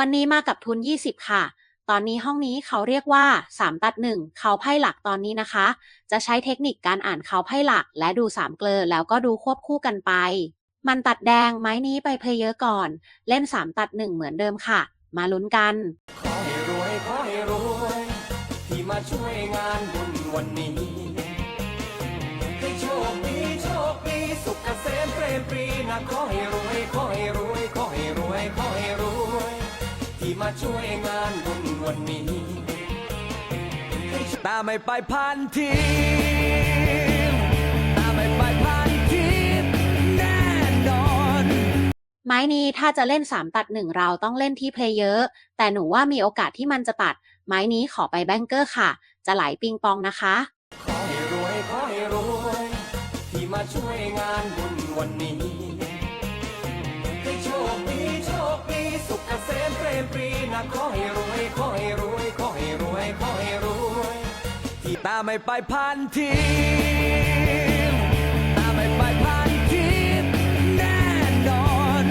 วันนี้มากับทุน 20 ค่ะ ตอนนี้ห้องนี้เขาเรียกว่า 3 ตัด 1 เขาไพ่หลักตอนนี้นะคะ จะใช้เทคนิคการอ่านเขาไพ่หลัก และดู3เกลอแล้วก็ดูควบคู่กันไป มันตัดแดงไม้นี้ไปเพลเยอร์ก่อน เล่น 3 ตัด 1 เหมือนเดิมค่ะ มาลุ้นกัน ขอให้รวยขอให้รวยที่มาช่วยงานบุญวันนี้ให้โชคดีโชคดีสุขเกษมเปรมปรีนะขอให้ร มาช่วยงานบุญวันนี้ให้โชคตาไม่ไปพันทีตาไม่ไปพันทีแน่นอน ไม้นี้ถ้าจะเล่น 3 ตัด 1 เราต้องเล่นที่เพลเยอร์แต่หนูว่ามีโอกาสที่มันจะตัด ไม้นี้ขอไปแบงเกอร์ค่ะ จะไหลปิงปองนะคะ ขอให้รวยขอให้รวย ที่มาช่วยงานบุญวันนี้ให้โชคดีโชคดีสุขเกษมเปรมปรีนะขอให้รวยขอให้รวยขอให้รวยขอให้รวยที่ตาไม่ไปพันทีตาไม่ไปพันทีแน่นอน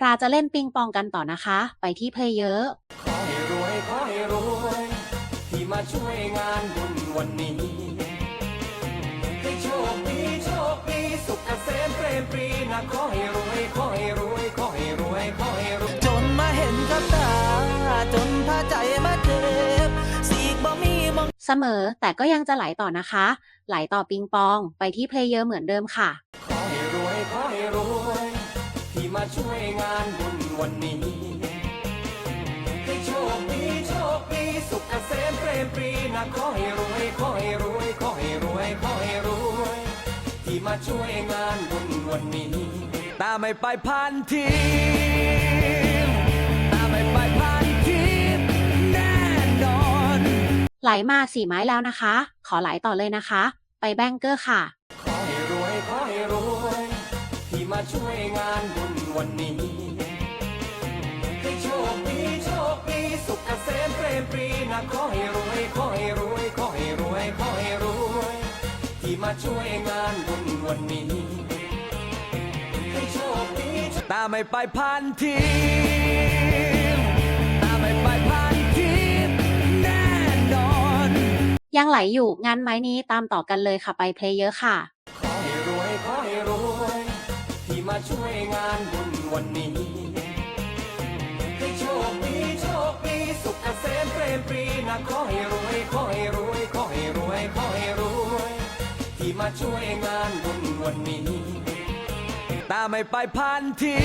เราจะเล่นปิงปองกันต่อนะคะ ไปที่เพลเยอร์ขอให้รวยขอให้รวยที่มาช่วยงานบุญวันนี้ให้โชคดีโชคดีสุขเกษมเปรมปรีนะขอให้รวยขอให้รวย พาใจมาเจ็บสีกบ่มีมองเสมอแต่ก็ยังจะไหลต่อนะคะ ไหลต่อปิงปองไปที่เพลเยอร์เหมือนเดิมค่ะ ขอให้รวยขอให้รวยที่มาช่วยงานบุญวันนี้ให้โชคดีโชคดีสุขเกษมเปรมปรีนะขอให้รวยขอให้รวยขอให้รวยขอให้รวยที่มาช่วยงานบุญวันนี้ตาไม่ไปพันที ไหลมาสี่ไม้แล้วนะคะ ขอไหลต่อเลยนะคะ ไปแบงเกอร์ค่ะ ขอให้รวยขอให้รวยที่มาช่วยงานบุญวันนี้ให้โชคดีโชคดีสุขเกษมเปรมปรีนะขอให้รวยขอให้รวยขอให้รวยขอให้รวยที่มาช่วยงานบุญวันนี้ให้โชคดีตาไม่ไปพันที ยังไหลอยู่งั้นไม้นี้ตามต่อกันเลยค่ะไปเพลเยอร์ค่ะ ขอให้รวยขอให้รวยที่มาช่วยงานบุญวันนี้ให้โชคดีโชคดีสุขเกษมเปรมปรีนะขอให้รวยขอให้รวยขอให้รวยขอให้รวยที่มาช่วยงานบุญวันนี้ตาไม่ไปพันที